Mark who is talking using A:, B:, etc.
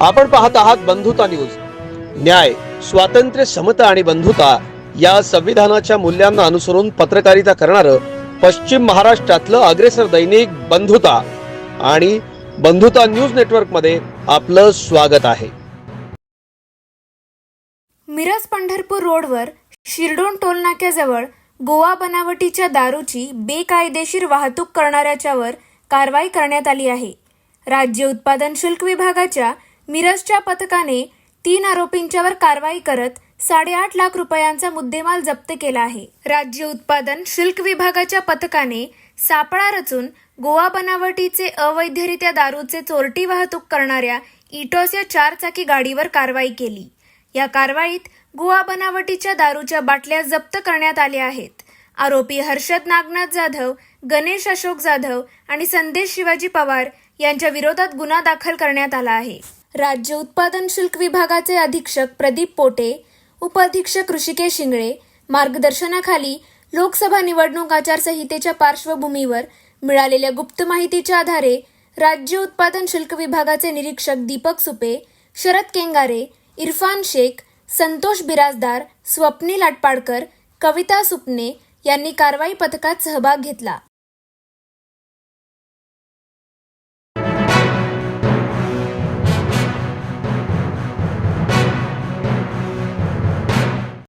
A: आपण पाहत आहात बंधुता न्यूज. न्याय स्वातंत्र्य समता आणि बंधुता या संविधानाच्या मूल्यांना अनुसरून पत्रकारिता करणारं पश्चिम महाराष्ट्रातलं अग्रेसर दैनिक बंधुता आणि बंधुता न्यूज नेटवर्कमध्ये आपलं स्वागत आहे.
B: मिरज पंढरपूर रोडवर शिरडोन टोलनाक्याजवळ गोवा बनावटीच्या दारूची बेकायदेशीर वाहतूक करणाऱ्याच्यावर कारवाई करण्यात आली आहे. राज्य उत्पादन शुल्क विभागाच्या मिरजच्या पथकाने तीन आरोपींच्यावर कारवाई करत साडेआठ लाख रुपयांचा मुद्देमाल जप्त केला आहे. राज्य उत्पादन शुल्क विभागाच्या पथकाने सापळा रचून गोवा बनावटीचे अवैधरित्या दारूचे चोरटी वाहतूक करणाऱ्या इटॉस या चारचाकी गाडीवर कारवाई केली. या कारवाईत गोवा बनावटीच्या दारूच्या बाटल्या जप्त करण्यात आल्या आहेत. आरोपी हर्षद नागनाथ जाधव गणेश अशोक जाधव आणि संदेश शिवाजी पवार यांच्या विरोधात गुन्हा दाखल करण्यात आला आहे. राज्य उत्पादन शुल्क विभागाचे अधीक्षक प्रदीप पोटे उपअधीक्षक ऋषिकेश शिंगळे मार्गदर्शनाखाली लोकसभा निवडणूक आचारसंहितेच्या पार्श्वभूमीवर मिळालेल्या गुप्त माहितीच्या आधारे राज्य उत्पादन शुल्क विभागाचे निरीक्षक दीपक सुपे शरद केंगारे इरफान शेख संतोष बिराजदार स्वप्नील आटपाडकर कविता सुपने यांनी कारवाई पथकात सहभाग घेतला.